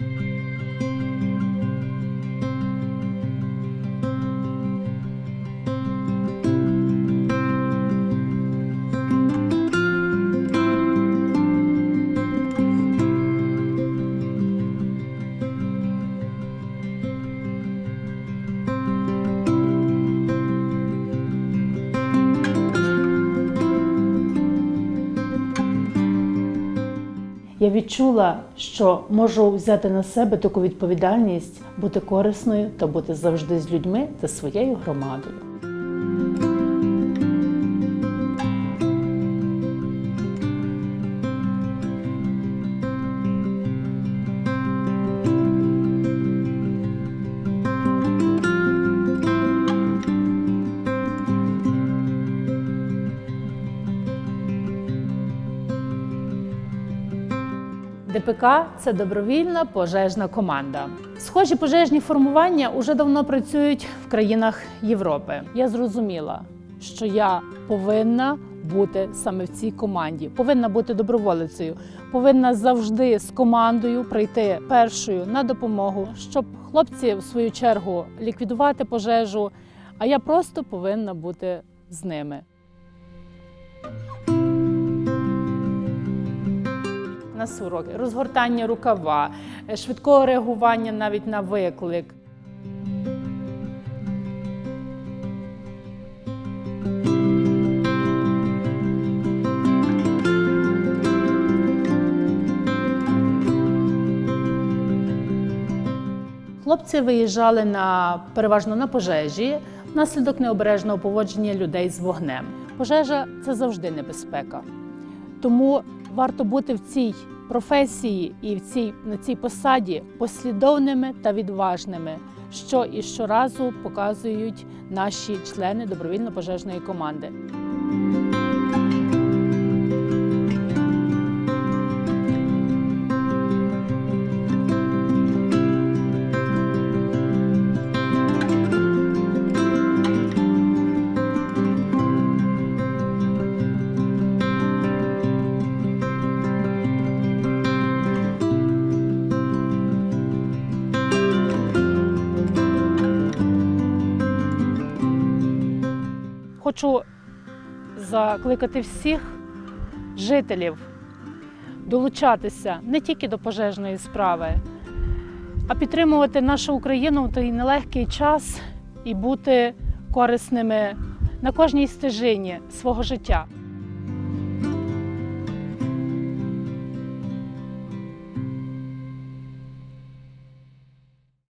Bye. Я відчула, що можу взяти на себе таку відповідальність бути корисною та бути завжди з людьми та своєю громадою. ДПК це добровільна пожежна команда. Схожі пожежні формування уже давно працюють в країнах Європи. Я зрозуміла, що я повинна бути саме в цій команді, повинна бути доброволицею, повинна завжди з командою прийти першою на допомогу, щоб хлопці в свою чергу ліквідувати пожежу. А я просто повинна бути з ними. У нас уроки розгортання рукава, е, швидкого реагування навіть на виклик. Хлопці виїжджали на переважно на пожежі внаслідок необережного поводження людей з вогнем. Пожежа це завжди небезпека. Тому варто бути в цій професії і в цій, на цій посаді послідовними та відважними, що і щоразу показують наші члени добровільно-пожежної команди. Хочу закликати всіх жителів долучатися не тільки до пожежної справи, а підтримувати нашу Україну в той нелегкий час і бути корисними на кожній стежині свого життя.